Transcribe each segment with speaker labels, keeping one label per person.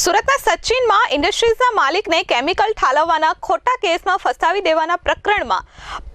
Speaker 1: સુરતના સચિનમાં ઇન્ડસ્ટ્રીઝના માલિકને કેમિકલ ઠાલવવાના ખોટા કેસમાં ફસાવી દેવાના પ્રકરણમાં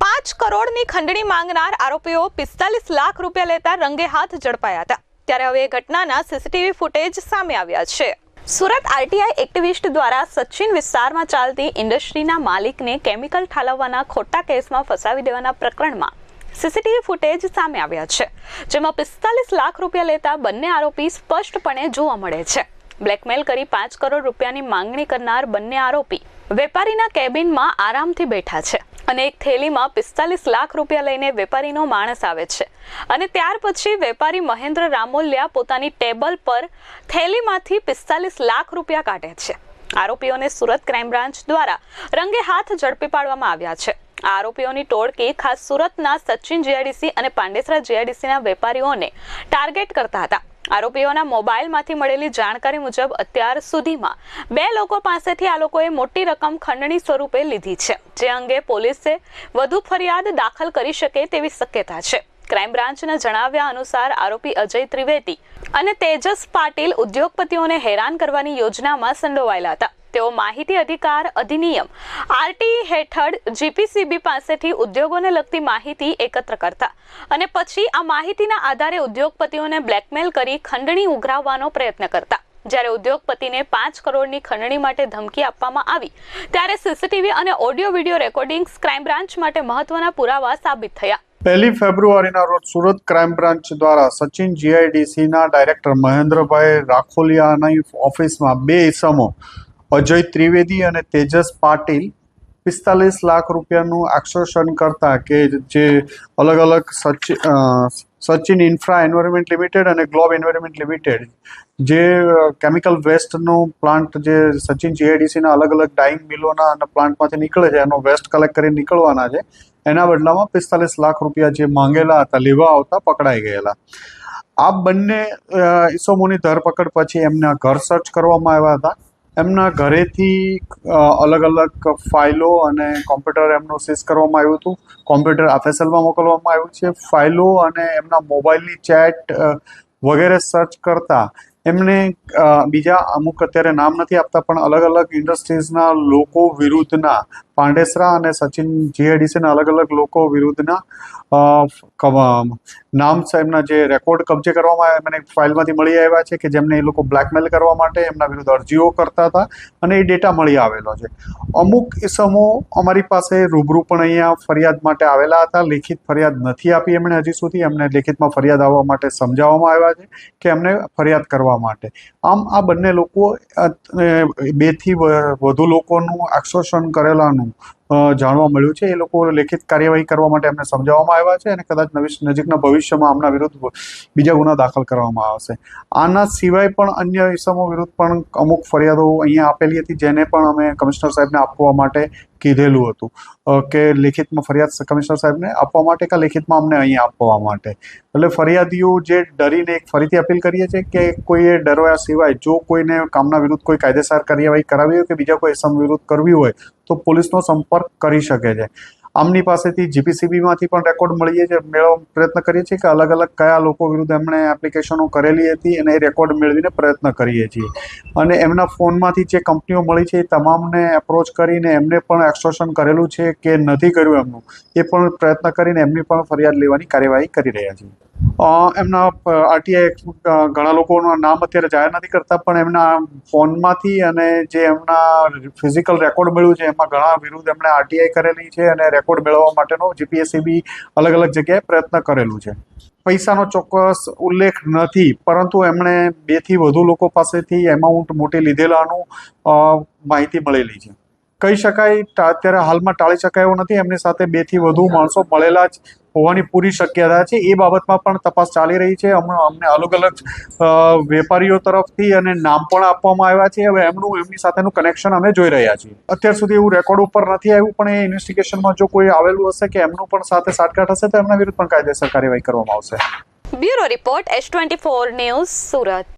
Speaker 1: પાંચ કરોડની ખંડણી માંગનાર આરોપીઓ પિસ્તાલીસ લાખ રૂપિયા લેતા રંગે હાથ ઝડપાયા હતા. ત્યારે હવે એ ઘટનાના સીસીટીવી ફૂટેજ સામે આવ્યા છે. સુરત આરટીઆઈ એક્ટિવિસ્ટ દ્વારા સચિન વિસ્તારમાં ચાલતી ઇન્ડસ્ટ્રીના માલિકને કેમિકલ ઠાલવવાના ખોટા કેસમાં ફસાવી દેવાના પ્રકરણમાં સીસીટીવી ફૂટેજ સામે આવ્યા છે, જેમાં પિસ્તાલીસ લાખ રૂપિયા લેતા બંને આરોપી સ્પષ્ટપણે જોવા મળે છે. બ્લેકમેલ કરી પાંચ કરોડ રૂપિયાની માંગણી કરનાર બંને આરોપી વેપારીના કેબિનમાં આરામથી બેઠા છે અને એક થેલીમાં પિસ્તાલીસ લાખ રૂપિયા લઈને વેપારીનો માણસ આવે છે. અને ત્યાર પછી વેપારી મહેન્દ્ર રામોલિયા પોતાની ટેબલ પર થેલીમાંથી પિસ્તાલીસ લાખ રૂપિયા કાઢે છે. આરોપીઓને સુરત ક્રાઇમ બ્રાન્ચ દ્વારા રંગે હાથ ઝડપી પાડવામાં આવ્યા છે. આરોપીઓની ટોળકી ખાસ સુરતના સચિન જીઆઈડીસી અને પાંડેસરા જીઆઈડીસીના વેપારીઓને ટાર્ગેટ કરતા હતા. આરોપીઓના મોબાઈલમાંથી મળેલી જાણકારી મુજબ અત્યાર સુધીમાં બે લોકો પાસેથી આ લોકોએ મોટી રકમ ખંડણી સ્વરૂપે લીધી છે, જે અંગે પોલીસે વધુ ફરિયાદ દાખલ કરી શકે તેવી શક્યતા છે. ક્રાઇમ બ્રાન્ચના જણાવ્યા અનુસાર આરોપી અજય ત્રિવેદી અને તેજસ પાટીલ ઉદ્યોગપતિઓને હેરાન કરવાની યોજનામાં સંડોવાયેલા હતા. તેઓ માહિતી અધિકાર અધિનિયમ આરટીઈ હેઠળ જીપીસીબી પાસેથી ઉદ્યોગોને લગતી માહિતી એકત્ર કરતા અને પછી આ માહિતીના આધારે ઉદ્યોગપતિઓને બ્લેકમેલ કરી ખંડણી ઉઘરાવવાનો પ્રયત્ન કરતા. જ્યારે ઉદ્યોગપતિને પાંચ કરોડની ખંડણી માટે ધમકી આપવામાં આવી, ત્યારે સીસીટીવી અને audio video recordings crime branch માટે મહત્વના પુરાવા સાબિત થયા.
Speaker 2: પહેલી ફેબ્રુઆરીના રોજ સુરત ક્રાઇમ બ્રાન્ચ દ્વારા સચિન જીઆઈડીસીના ડાયરેક્ટર મહેન્દ્રભાઈ રાખોલિયાની ઓફિસમાં બે ઇસમો અજય ત્રિવેદી અને તેજસ પાટીલ પિસ્તાલીસ લાખ રૂપિયાનું આક્ષોષણ કરતા કે જે અલગ અલગ સચિ સચિન ઇન્ફ્રા એન્વાયરમેન્ટ લિમિટેડ અને ગ્લોબ એન્વાયરમેન્ટ લિમિટેડ જે કેમિકલ વેસ્ટનો પ્લાન્ટ જે સચિન જીઆઈડીસીના અલગ અલગ ડાઇંગ મિલોના અને પ્લાન્ટમાંથી નીકળે છે, એનો વેસ્ટ કલેક્ટ કરીને નીકળવાના છે, એના બદલામાં પિસ્તાલીસ લાખ રૂપિયા જે માંગેલા હતા, લેવા આવતા પકડાઈ ગયેલા. આ બંને ઈસમોની ધરપકડ પછી એમના ઘર સર્ચ કરવામાં આવ્યા હતા. એમના ઘરેથી અલગ અલગ ફાઇલો અને કોમ્પ્યુટર એમનું સીઝ કરવામાં આવ્યું હતું. કોમ્પ્યુટર એફએસએલમાં મોકલવામાં આવ્યું છે. ફાઇલો અને એમના મોબાઈલની ચેટ વગેરે સર્ચ કરતા એમને બીજા અમુક અત્યારે નામ નથી આપતા, પણ અલગ અલગ ઇન્ડસ્ટ્રીઝના લોકો વિરુદ્ધના પાંડેસરા અને સચિન જીઆઈડીસીના અલગ અલગ લોકો વિરુદ્ધના નામ એમના જે રેકોર્ડ કબજે કરવામાં એમને મને ફાઇલમાંથી મળી આવ્યા છે કે જેમને એ લોકો બ્લેકમેલ કરવા માટે એમના વિરુદ્ધ અરજીઓ કરતા હતા અને એ ડેટા મળી આવેલો છે. અમુક ઇસમો અમારી પાસે રૂબરૂ પણ અહીંયા ફરિયાદ માટે આવેલા હતા. લેખિત ફરિયાદ નથી આપી એમણે હજી સુધી. એમને લેખિતમાં ફરિયાદ આવવા માટે સમજાવવામાં આવ્યા છે કે એમને ફરિયાદ કરવા માટે. આમ આ બંને લોકો બેથી વધુ લોકોનું એક્સોશન કરેલાનું home જાણવા મળ્યું છે. એ લોકો લેખિત કાર્યવાહી કરવા માટે એમને સમજાવવામાં આવ્યા છે અને કદાચ નવી નજીકના ભવિષ્યમાં આમના વિરુદ્ધ બીજા ગુના દાખલ કરવામાં આવશે. આના સિવાય પણ અન્ય ઇસમો વિરુદ્ધ પણ અમુક ફરિયાદો અહીંયા આપેલી હતી, જેને પણ અમે કમિશનર સાહેબને આપવા માટે કીધેલું હતું. કે લેખિતમાં ફરિયાદ કમિશનર સાહેબને આપવા માટે કે લેખિતમાં અમને અહીંયા આપવા માટે? એટલે ફરિયાદીઓ જે ડરીને એક ફરીથી અપીલ કરીએ છીએ કે કોઈએ ડરવા સિવાય જો કોઈને કામના વિરુદ્ધ કોઈ કાયદેસર કાર્યવાહી કરાવી હોય કે બીજા કોઈ ઇસમ વિરુદ્ધ કરવી હોય, તો પોલીસનો સંપર્ક કરી શકે છે. આમની પાસેથી જીપીસીબીમાંથી પણ રેકોર્ડ મળીએ છે મેળવવા પ્રયત્ન કરીએ છીએ કે અલગ અલગ કયા લોકો વિરુદ્ધ એમણે એપ્લિકેશનો કરેલી હતી અને એ રેકોર્ડ મેળવીને પ્રયત્ન કરીએ છીએ. અને એમના ફોનમાંથી જે કંપનીઓ મળી છે એ તમામને એપ્રોચ કરીને એમને પણ એક્સટોર્શન કરેલું છે કે નથી કર્યું એમનું, એ પણ પ્રયત્ન કરીને એમની પણ ફરિયાદ લેવાની કાર્યવાહી કરી રહ્યા છીએ. એમના આરટીઆઈ ઘણા લોકોના નામ અત્યારે જાહેર નથી કરતા, પણ એમના ફોનમાંથી અને જે એમના ફિઝિકલ રેકોર્ડ મળ્યું છે એમાં ઘણા વિરુદ્ધ એમણે આરટીઆઈ કરેલી છે અને રેકોર્ડ મેળવવા માટેનો જીપીએસસી બી અલગ અલગ જગ્યાએ પ્રયત્ન કરેલું છે. પૈસાનો ચોક્કસ ઉલ્લેખ નથી, પરંતુ એમણે બેથી વધુ લોકો પાસેથી એમાઉન્ટ મોટી લીધેલાનું માહિતી મળેલી છે. કહી શકાય અત્યારે હાલમાં ટાળી શકાય એવું નથી, એમની સાથે બેથી વધુ માણસો મળેલા જ હોવાની પૂરી શક્યતા છે. એ બાબતમાં પણ તપાસ ચાલી રહી છે. હમણાં અમને અલગ અલગ વેપારીઓ તરફથી અને નામ પણ આપવામાં આવ્યા છે. હવે એમનું, એમની સાથેનું કનેક્શન અમે જોઈ રહ્યા છીએ. અત્યાર સુધી એવું રેકોર્ડ ઉપર નથી આવ્યું, પણ એ ઇન્વેસ્ટિગેશનમાં જો કોઈ આવેલું હશે કે એમનું પણ સાથે સાટકાટ હશે, તો એમના વિરુદ્ધ પણ કાયદેસર કાર્યવાહી કરવામાં આવશે.
Speaker 1: Bureau report, S twenty four news Surat.